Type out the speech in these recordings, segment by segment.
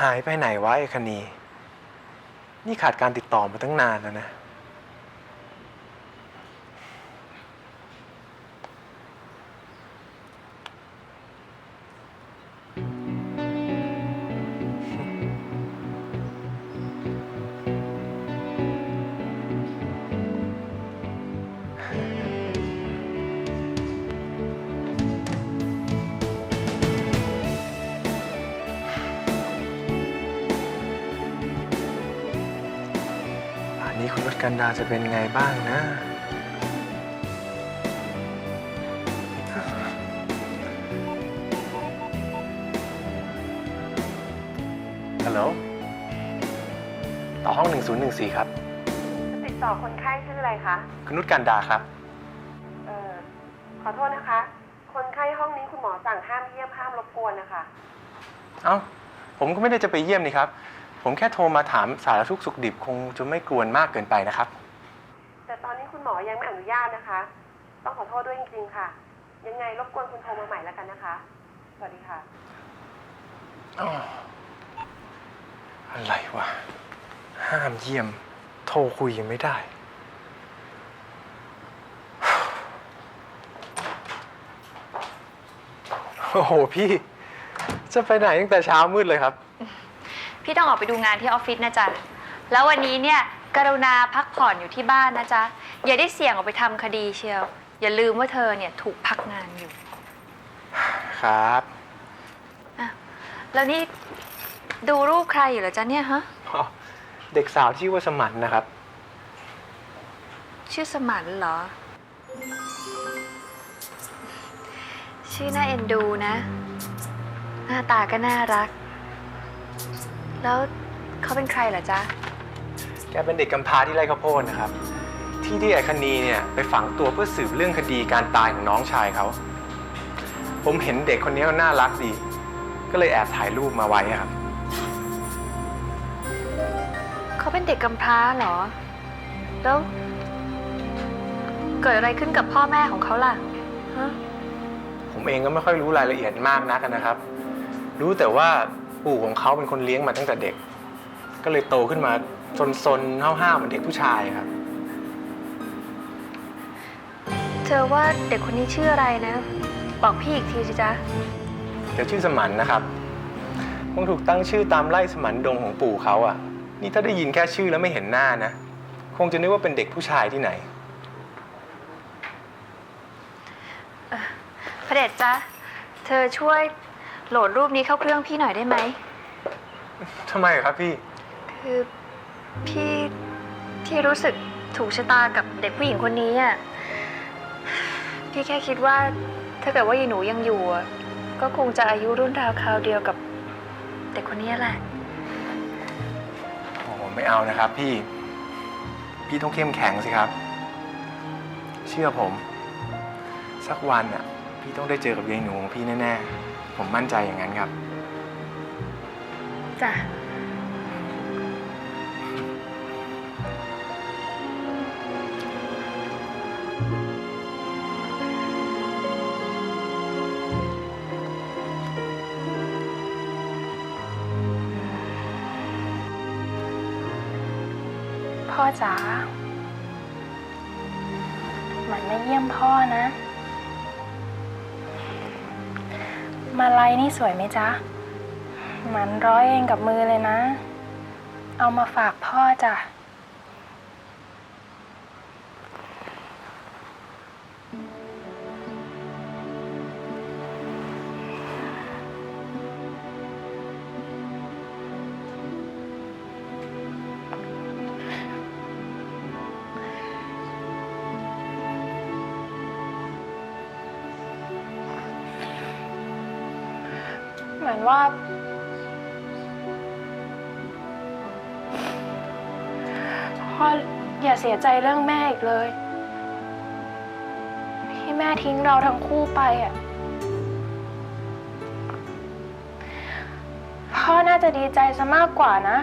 หายไปไหนวะไอ้คณีนี่ขาดการติดต่อมาตั้งนานแล้วนะ กันดาจะเป็นไงบ้างนะ ฮัลโหล ต่อห้อง 1014 ครับ จะติดต่อคนไข้ชื่ออะไรคะ คุณนุชกันดาครับ เอ่อ ขอโทษนะคะ คนไข้ห้องนี้คุณหมอสั่งห้ามเยี่ยมห้ามรบกวนนะคะ เอ้า ผมก็ไม่ได้จะไปเยี่ยมนี่ครับ ผมแค่โทรมาถามสารทุกข์สุขดิบคงจะไม่กวนมากเกินไปนะครับ แต่ตอนนี้คุณหมอยังไม่อนุญาตนะคะ ต้องขอโทษด้วยจริงๆค่ะ ยังไงรบกวนคุณโทรมาใหม่แล้วกันนะคะ สวัสดีค่ะ อ้าวอะไรวะ ห้ามเยี่ยม โทรคุยยังไม่ได้ โอ้โหพี่ จะไปไหนตั้งแต่เช้ามืดเลยครับ พี่ต้องออกไปดูงานที่ออฟฟิศนะจ๊ะ แล้ววันนี้เนี่ยกรุณาพักผ่อนอยู่ที่บ้านนะจ๊ะ อย่าได้เสี่ยงออกไปทำคดีเชียว อย่าลืมว่าเธอเนี่ยถูกพักงานอยู่ ครับอะแล้วนี่ดูรูปใครอยู่เหรอจ๊ะเนี่ยฮะ อ๋อเด็กสาวที่ชื่อว่าสมันนะครับ ชื่อสมันเหรอ ชื่อน่าเอ็นดูนะ หน้าตาก็น่ารัก แล้วเขาเป็นใครเหรอจ๊ะ แกเป็นเด็กกำพร้าที่ไร่ข้าวโพดนะครับ ที่ที่ไอ้คณีเนี่ยไปฝังตัวเพื่อสืบเรื่องคดีการตายของน้องชายเขา ผมเห็นเด็กคนนี้มันน่ารักดี ก็เลยแอบถ่ายรูปมาไว้อะครับ เขาเป็นเด็กกำพร้าเหรอ แล้วเกิดอะไรขึ้นกับพ่อแม่ของเขาล่ะฮะผมเองก็ไม่ค่อยรู้รายละเอียดมากนักนะครับ รู้แต่ว่า ปู่ของเขาเป็นคนเลี้ยงมาตั้งแต่เด็ก ก็เลยโตขึ้นมาซนๆห้าวๆเหมือนเด็กผู้ชายครับ เธอว่าเด็กคนนี้ชื่ออะไรนะ บอกพี่อีกทีสิจ๊ะเดี๋ยวชื่อสมันนะครับคงถูกตั้งชื่อตามไล่สมันดงของปู่เขาอะ นี่ถ้าได้ยินแค่ชื่อแล้วไม่เห็นหน้านะ คงจะนึกว่าเป็นเด็กผู้ชายที่ไหนพระเดชจ๊ะ เธอช่วย โหลดรูปนี้เข้าเครื่องพี่หน่อยได้ไหม ทำไมครับพี่ คือพี่ที่รู้สึกถูกชะตากับเด็กผู้หญิงคนนี้อะ พี่แค่คิดว่าถ้าเกิดว่ายายหนูยังอยู่อะก็คงจะอายุรุ่นราวคราวเดียวกับเด็กคนนี้แหละ โอ้โหไม่เอานะครับพี่ พี่ต้องเข้มแข็งสิครับ เชื่อผม สักวันอะ พี่ต้องได้เจอกับยายหนูของพี่แน่ๆ ผมมั่นใจอย่างนั้นครับ จ้ะ พ่อจ๋ามันไม่เยี่ยมพ่อนะ มาลัยนี่สวยไหมจ๊ะมันร้อยเองกับมือเลยนะ เอามาฝากพ่อจ้ะ มือนว่า พ่ออย่าเสียใจเรื่องแม่อีกเลย ที่แม่ทิ้งเราทั้งคู่ไปอะ พ่อน่าจะดีใจซะมากกว่านะ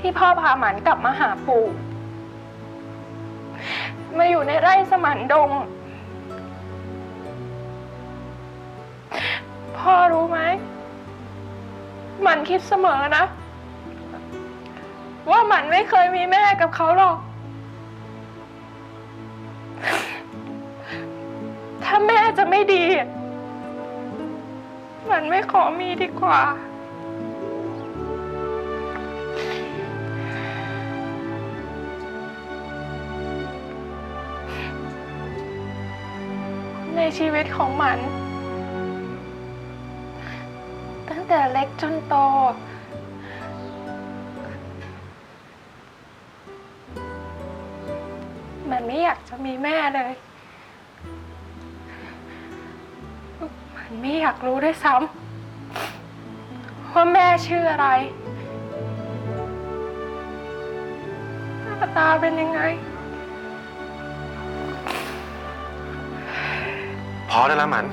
ที่พ่อพาหมันกลับมาหาปู่ มาอยู่ในไร่สมันดง พ่อรู้ไหม มันคิดเสมอนะ ว่ามันไม่เคยมีแม่กับเขาหรอก ถ้าแม่จะไม่ดี มันไม่ขอมีดีกว่าในชีวิตของมัน แต่เล็กจนโต มันไม่อยากจะมีแม่เลย มันไม่อยากรู้ด้วยซ้ำว่าแม่ชื่ออะไร หน้าตาเป็นยังไง พอได้แล้วหมัน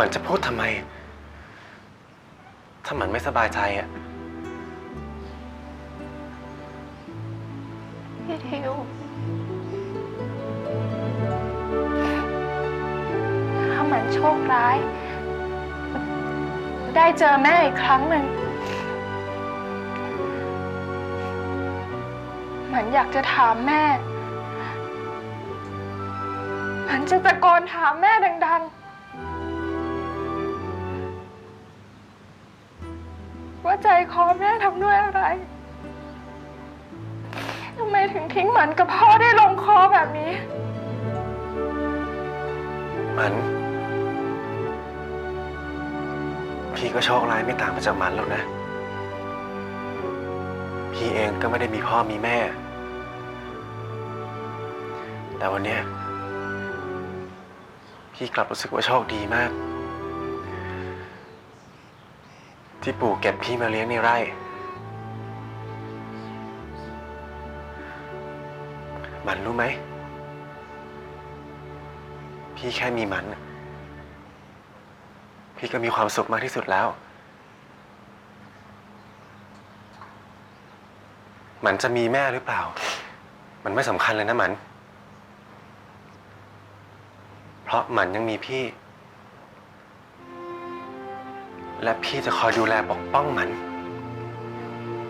มันจะพูดทำไม ถ้ามันไม่สบายใจอะ พี่ทิวถ้ามันโชคร้าย ได้เจอแม่อีกครั้งหนึ่ง มันอยากจะถามแม่ มันจะตะโกนถามแม่ดัง ๆ ว่าใจคอแม่ทำด้วยอะไรทำไมถึงทิ้งหมันกับพ่อได้ลงคอแบบนี้ มัน พี่ก็โชคร้ายไม่ต่างไปจากมันหรอกนะ พี่เองก็ไม่ได้มีพ่อมีแม่ แต่วันเนี้ยพี่กลับรู้สึกว่าโชคดีมาก ที่ปู่เก็บพี่มาเลี้ยงในไร่ มันรู้ไหม พี่แค่มีมัน พี่ก็มีความสุขมากที่สุดแล้ว มันจะมีแม่หรือเปล่า มันไม่สำคัญเลยนะมัน เพราะมันยังมีพี่ และพี่จะคอยดูแลปกป้องมัน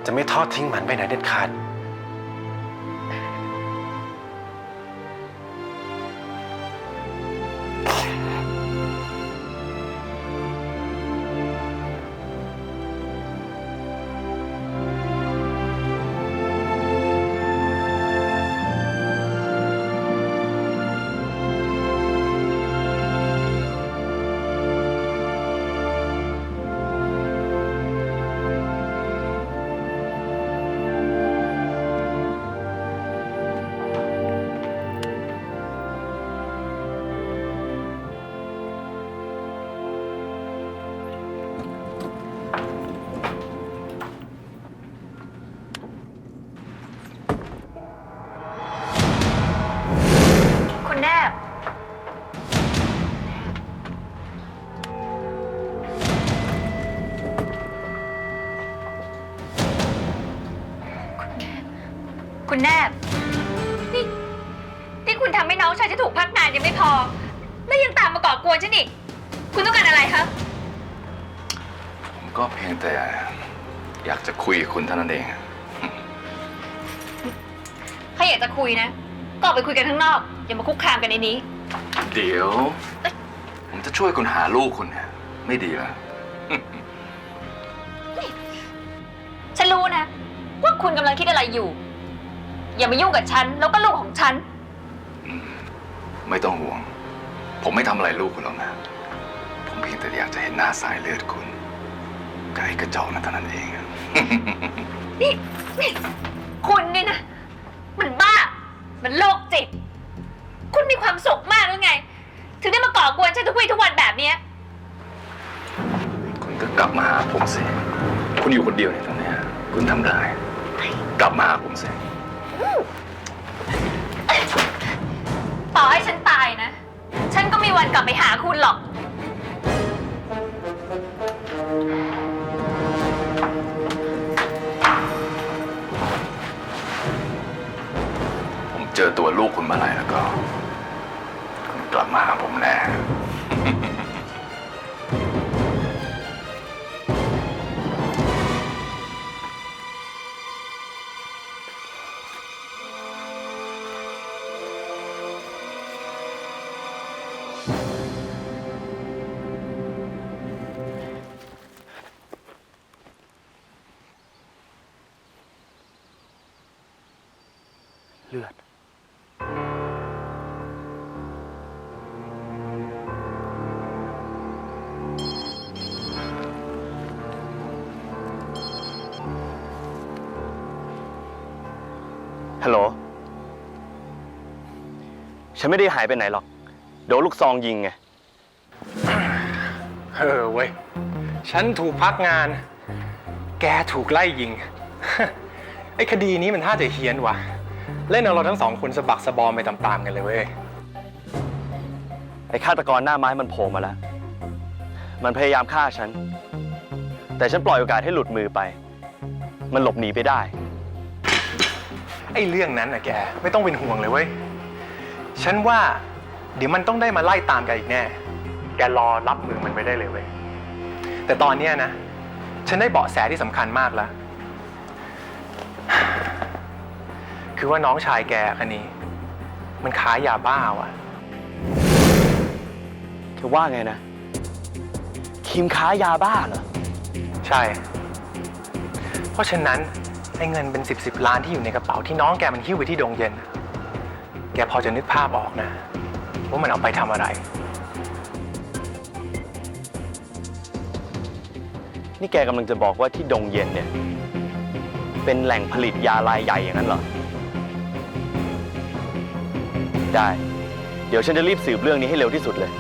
จะไม่ทอดทิ้งมันไปไหนเด็ดขาด คุณแนบนี่นี่คุณทำให้น้องชายจะถูกพักงานยังไม่พอ แล้วยังตามมาก่อกวนฉันอีก คุณต้องการอะไรคะ ผมก็เพียงแต่อยากจะคุยกับคุณเท่านั้นเอง ถ้าอยากจะคุยนะ ก็ออกไปคุยกันข้างนอก อย่ามาคุกคามกันในนี้ เดี๋ยว ผมจะช่วยคุณหาลูกคุณเนี่ยไม่ดีเหรอ ฉันรู้นะ ว่าคุณกำลังคิดอะไรอยู่ อย่ามายุ่งกับฉัน แล้วก็ลูกของฉัน ไม่ต้องห่วง ผมไม่ทำอะไรลูกคุณหรอกนะ ผมเพียงแต่อยากจะเห็นหน้าสายเลือดคุณกับไอ้กระจอกนั่นเท่านั้นเองนี่นี่คุณนี่นะ มันบ้า มันโรคจิต คุณมีความสุขมากหรือไง ถึงได้มาก่อกวนฉันทุกวี่ทุกวันแบบเนี้ยคุณก็กลับมาหาผมสิ คุณอยู่คนเดียวในตอนเนี้ยคุณทำได้ กลับมาหาผมสิ ต่อให้ฉันตายนะ ฉันก็มีวันกลับไปหาคุณหรอก ผมเจอตัวลูกคุณเมื่อไหร่แล้วก็ คุณกลับมาหาผมแน่ ฉันไม่ได้หายไปไหนหรอก โดนลูกซองยิงไง เออเว้ย ฉันถูกพักงาน แกถูกไล่ยิง ไอ้คดีนี้มันท่าจะเฮี้ยนว่ะ เล่นเอาเราทั้งสองคนสะบักสะบอมไปตามๆกันเลยเว้ย ไอ้ฆาตกรหน้าไม้มันโผล่มาแล้ว มันพยายามฆ่าฉัน แต่ฉันปล่อยโอกาสให้หลุดมือไป มันหลบหนีไปได้ ไอ้เรื่องนั้นนะแก ไม่ต้องเป็นห่วงเลยเว้ย ฉันว่าเดี๋ยวมันต้องได้มาไล่ตามกันอีกแน่ แกรอรับมือมันไปได้เลยเว้ย แต่ตอนเนี้ยนะ ฉันได้เบาะแสที่สำคัญมากแล้ว คือว่าน้องชายแกคันนี้ มันขายยาบ้าว่ะ เธอว่าไงนะ คิมค้ายาบ้าเหรอ ใช่ เพราะฉะนั้นไอ้เงินเป็นสิบสิบล้านที่อยู่ในกระเป๋าที่น้องแกมันหิ้วไปที่ดงเย็นน่ะ แกพอจะนึกภาพออกนะ ว่ามันเอาไปทำอะไร นี่แกกำลังจะบอกว่าที่ดงเย็นเนี่ย เป็นแหล่งผลิตยารายใหญ่อย่างนั้นเหรอ ได้ เดี๋ยวฉันจะรีบสืบเรื่องนี้ให้เร็วที่สุดเลย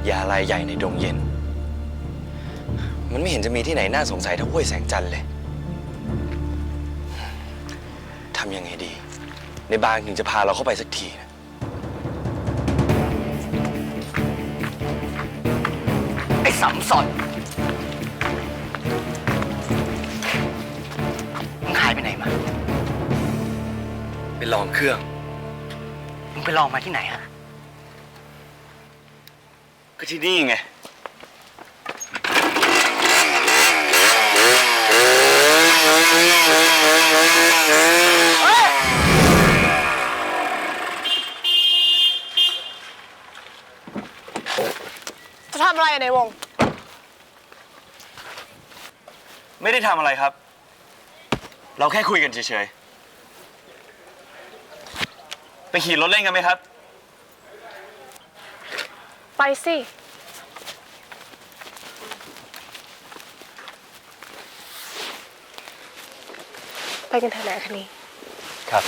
ตยารายใหญ่ในดงเย็น มันไม่เห็นจะมีที่ไหนน่าสงสัยเท่าห้วยแสงจันทร์เลย ทำยังไงดี ในบางถึงจะพาเราเข้าไปสักทีนะไอ้สำสอนมึงหายไปไหนมา ไปลองเครื่อง มึงไปลองมาที่ไหนฮะ ก็ที่นี่ไง จะทำอะไรในวง ไม่ได้ทำอะไรครับ เราแค่คุยกันเฉยๆ ไปขี่รถเล่นกันไหมครับ ไปสิ ไปกันเถอะนะคันนี้ครับ